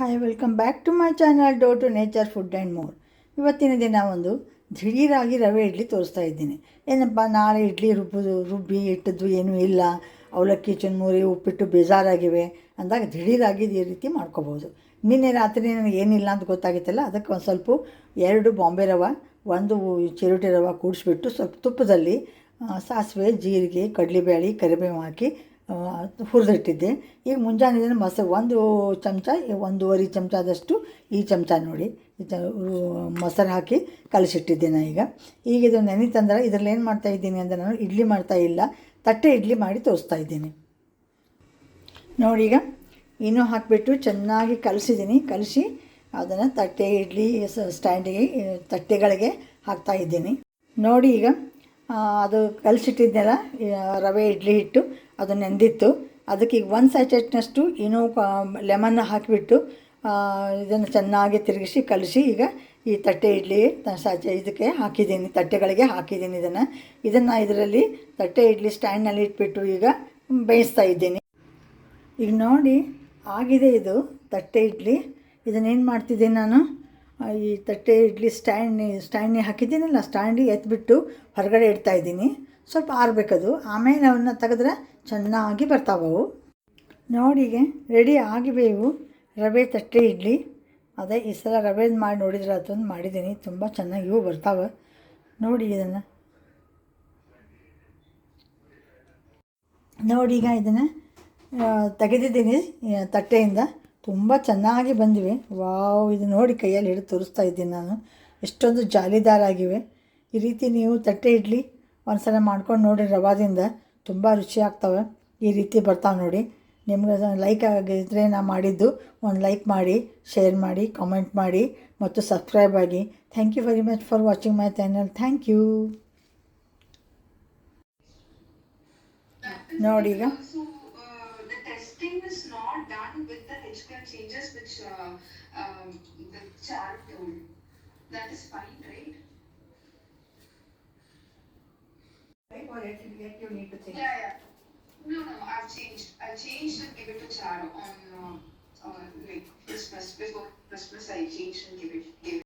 Hi welcome back to my channel dough to nature food and more ಇವತ್ತಿನ ದಿನ ಒಂದು ದಿಢೀರಾಗಿ ರವೆ ಇಡ್ಲಿ ತೋರಿಸ್ತಾ ಇದ್ದೀನಿ. ಏನಪ್ಪ, ನಾಳೆ ಇಡ್ಲಿ ರುಬ್ಬೋದು, ರುಬ್ಬಿ ಇಟ್ಟದ್ದು ಏನೂ ಇಲ್ಲ. ಅವಲಕ್ಕಿ, ಚುನ್ಮುರಿ, ಉಪ್ಪಿಟ್ಟು ಬೇಜಾರಾಗಿವೆ ಅಂದಾಗ ದಿಢೀರಾಗಿ ಈ ರೀತಿ ಮಾಡ್ಕೋಬೋದು. ನಿನ್ನೆ ರಾತ್ರಿ ನನಗೆ ಏನಿಲ್ಲ ಅಂತ ಗೊತ್ತಾಗಿತ್ತಲ್ಲ, ಅದಕ್ಕೆ ಒಂದು ಸ್ವಲ್ಪ ಎರಡು ಬಾಂಬೆ ರವೆ, ಒಂದು ಚಿರೋಟಿ ರವೆ ಕೂಡಿಸ್ಬಿಟ್ಟು ಸ್ವಲ್ಪ ತುಪ್ಪದಲ್ಲಿ ಸಾಸಿವೆ, ಜೀರಿಗೆ ಕಡಲೆಬೇಳೆ ಕರಿಬೇವು ಹಾಕಿ ಹುರಿದಿಟ್ಟಿದ್ದೆ. ಈಗ ಮುಂಜಾನೆ ಮೊಸರು ಒಂದು ಚಮಚ ಒಂದೂವರೆ ಚಮಚದಷ್ಟು ಈ ಚಮಚ ನೋಡಿ ಮೊಸರು ಹಾಕಿ ಕಲಸಿಟ್ಟಿದ್ದೆ ನಾನು ಈಗ. ಈಗ ಇದು ನೆನೀತಂದ್ರೆ ಇದರಲ್ಲಿ ಏನು ಮಾಡ್ತಾ ಇದ್ದೀನಿ ಅಂದರೆ ನಾನು ಇಡ್ಲಿ ಮಾಡ್ತಾ ಇಲ್ಲ. ತಟ್ಟೆ ಇಡ್ಲಿ ಮಾಡಿ ತೋರಿಸ್ತಾ ಇದ್ದೀನಿ. ನೋಡಿ ಈಗ, ಇನ್ನೂ ಹಾಕಿಬಿಟ್ಟು ಚೆನ್ನಾಗಿ ಕಲಸಿದ್ದೀನಿ. ಕಲಸಿ ಅದನ್ನು ತಟ್ಟೆ ಇಡ್ಲಿ ಸ್ಟ್ಯಾಂಡಿಗೆ ತಟ್ಟೆಗಳಿಗೆ ಹಾಕ್ತಾ ಇದ್ದೀನಿ. ನೋಡಿ ಈಗ ಅದು ಕಲಸಿಟ್ಟಿದ್ದೆಲ್ಲ ರವೆ, ಇಡ್ಲಿ ಹಿಟ್ಟು ಅದು ನೆಂದಿತ್ತು. ಅದಕ್ಕೆ ಈಗ ಒಂದು ಸ್ಯಾಚೆಟ್ನಷ್ಟು ಏನೋ ಲೆಮನ್ನ ಹಾಕಿಬಿಟ್ಟು ಇದನ್ನು ಚೆನ್ನಾಗಿ ತಿರುಗಿಸಿ, ಕಲಸಿ ಈಗ ಈ ತಟ್ಟೆ ಇಡ್ಲಿ ಸಾಚೆ ಇದಕ್ಕೆ ಹಾಕಿದ್ದೀನಿ, ತಟ್ಟೆಗಳಿಗೆ ಹಾಕಿದ್ದೀನಿ ಇದನ್ನು. ಇದನ್ನು ಇದರಲ್ಲಿ ತಟ್ಟೆ ಇಡ್ಲಿ ಸ್ಟ್ಯಾಂಡ್ನಲ್ಲಿ ಇಟ್ಬಿಟ್ಟು ಈಗ ಬೇಯಿಸ್ತಾ ಇದ್ದೀನಿ. ಈಗ ನೋಡಿ, ಆಗಿದೆ ಇದು ತಟ್ಟೆ ಇಡ್ಲಿ. ಇದನ್ನೇನು ಮಾಡ್ತಿದ್ದೀನಿ ನಾನು? ಈ ತಟ್ಟೆ ಇಡ್ಲಿ ಸ್ಟ್ಯಾಂಡ್ ಸ್ಟ್ಯಾಂಡ್ನಿ ಹಾಕಿದ್ದೀನಲ್ಲ ಸ್ಟ್ಯಾಂಡಿಗೆ ಎತ್ಬಿಟ್ಟು ಹೊರಗಡೆ ಇಡ್ತಾ ಇದ್ದೀನಿ. ಸ್ವಲ್ಪ ಆರಬೇಕದು. ಆಮೇಲೆ ಅವನ್ನ ತೆಗೆದ್ರೆ ಚೆನ್ನಾಗಿ ಬರ್ತಾವವು. ನೋಡಿಗೆ ರೆಡಿ ಆಗಿವೆ ಇವು ರವೆ ತಟ್ಟೆ ಇಡ್ಲಿ. ಅದೇ ಈ ಸಲ ರವೆದು ಮಾಡಿ ನೋಡಿದ್ರೆ ಅದೊಂದು ಮಾಡಿದ್ದೀನಿ. ತುಂಬ ಚೆನ್ನಾಗಿ ಇವು ಬರ್ತಾವೆ. ನೋಡಿ ಇದನ್ನು. ನೋಡಿ ಈಗ ಇದನ್ನು ತೆಗೆದಿದ್ದೀನಿ ತಟ್ಟೆಯಿಂದ. ತುಂಬ ಚೆನ್ನಾಗಿ ಬಂದಿವೆ. ವಾವ್, ಇದು ನೋಡಿ ಕೈಯಲ್ಲಿ ಹಿಡಿದು ತೋರಿಸ್ತಾ ಇದ್ದೀನಿ ನಾನು. ಎಷ್ಟೊಂದು ಜಾಲಿದಾರ ಆಗಿವೆ ಈ ರೀತಿ ನೀವು ತಟ್ಟೆ ಇಡ್ಲಿ ಒಂದ್ಸಲ ಮಾಡ್ಕೊಂಡು ನೋಡಿ ರವಾದಿಂದ. ತುಂಬ ರುಚಿ ಆಗ್ತವೆ. ಈ ರೀತಿ ಬರ್ತಾವೆ ನೋಡಿ. ನಿಮ್ಗೆ ಲೈಕ್ ಆಗಿದ್ರೆ ನಾ ಮಾಡಿದ್ದು ಒಂದು ಲೈಕ್ ಮಾಡಿ ಶೇರ್ ಮಾಡಿ ಕಾಮೆಂಟ್ ಮಾಡಿ ಮತ್ತು ಸಬ್ಸ್ಕ್ರೈಬ್ ಆಗಿ. Thank you very much for watching my channel thank you ನೋಡಿ ಈಗ. Testing is not done or yet, yet you need to change? Yeah, yeah. No, no, I've changed. I changed and gave it to Charo on, uh, on like Christmas. Before Christmas, I changed and gave it. Gave